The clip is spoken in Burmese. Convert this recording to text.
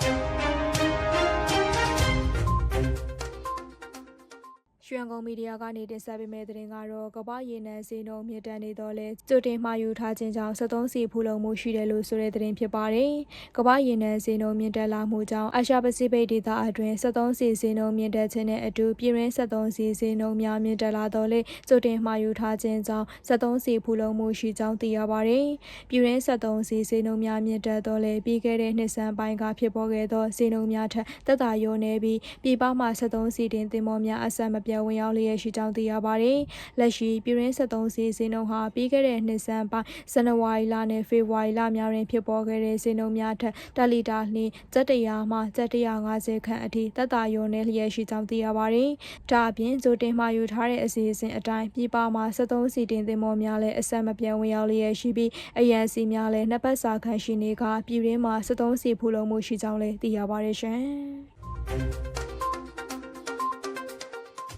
Пока. ရွှေရန်ကုန်မီဒီယာကနေတင်ဆက်ပေးမယ့်သတင်းကတော့ကမ္ဘာရေနံစည်းနှုန်းမြင့်တက်နေတော့လဲကြိုတင်မှာယူထားခြင်းကြောင့်73စီဖူလုံမှုရှိတယ်လို့ဆိုတဲ့သတင်းဖြစ်ပါတယ်။ကမ္ဘာရေနံစည်းနှုန်းမြင့်တက်လာမှုကြောင့်အာရှပစိဖိတ်ဒေသအတွင်း73စီစည်းနှုန်းမြင့်တက်ခြင်းနဲ့အတူပြည်ရင်း73စီစည်းနှုန်းများမြင့်တက်လာတော့လဲကြိုတင်မှာယူထားခြင်းကြောင့်73စီဖူလုံမှုရှိကြောင်းသိရပါတယ်။ပြည်ရင်း73စီစည်းနှုန်းများမြင့်တက်တော့လဲပြီးခဲ့တဲ့နှစ်ဆန်းပိုင်းကဖြစ်ပေါ်ခဲ့သောစည်းနှုန်းများထက်သက်သာလျော့နေပြီးပြည်ပမှ73စီတင်သင်္ဘောများအဆက်မပြတ်ဝင်ရောက်လျက်ရှိကြောင်းသိရပါတယ်။လက်ရှိပြည်ရင်း73စီစည်းနှုန်းဟာပြီးခဲ့တဲ့နှစ်ဆန်းပိုင်းဇန်နဝါရီလနဲ့ဖေဖော်ဝါရီလများတွင်ဖြစ်ပေါ်ခဲ့တဲ့စည်းနှုန်းများထက်တက်လီတာနှင့်စက်တရာမှစက်တရာ50ခန့်အထိသက်သာလျော့နေလျက်ရှိကြောင်းသိရပါတယ်။ဒါအပြင်ဇိုတင်မှယူထားတဲ့အစီအစဉ်အတိုင်းပြည်ပမှ73စီတင်သင်္ဘောများလည်းအဆက်မပြတ်ဝင်ရောက်လျက်ရှိပြီးအရန်စီများလည်းနှစ်ပတ်စာခန့်ရှိနေကပြည်ရင်းမှာ73စီဖူလုံမှုရှိကြောင်းလည်းသိရပါတယ်ရှင်။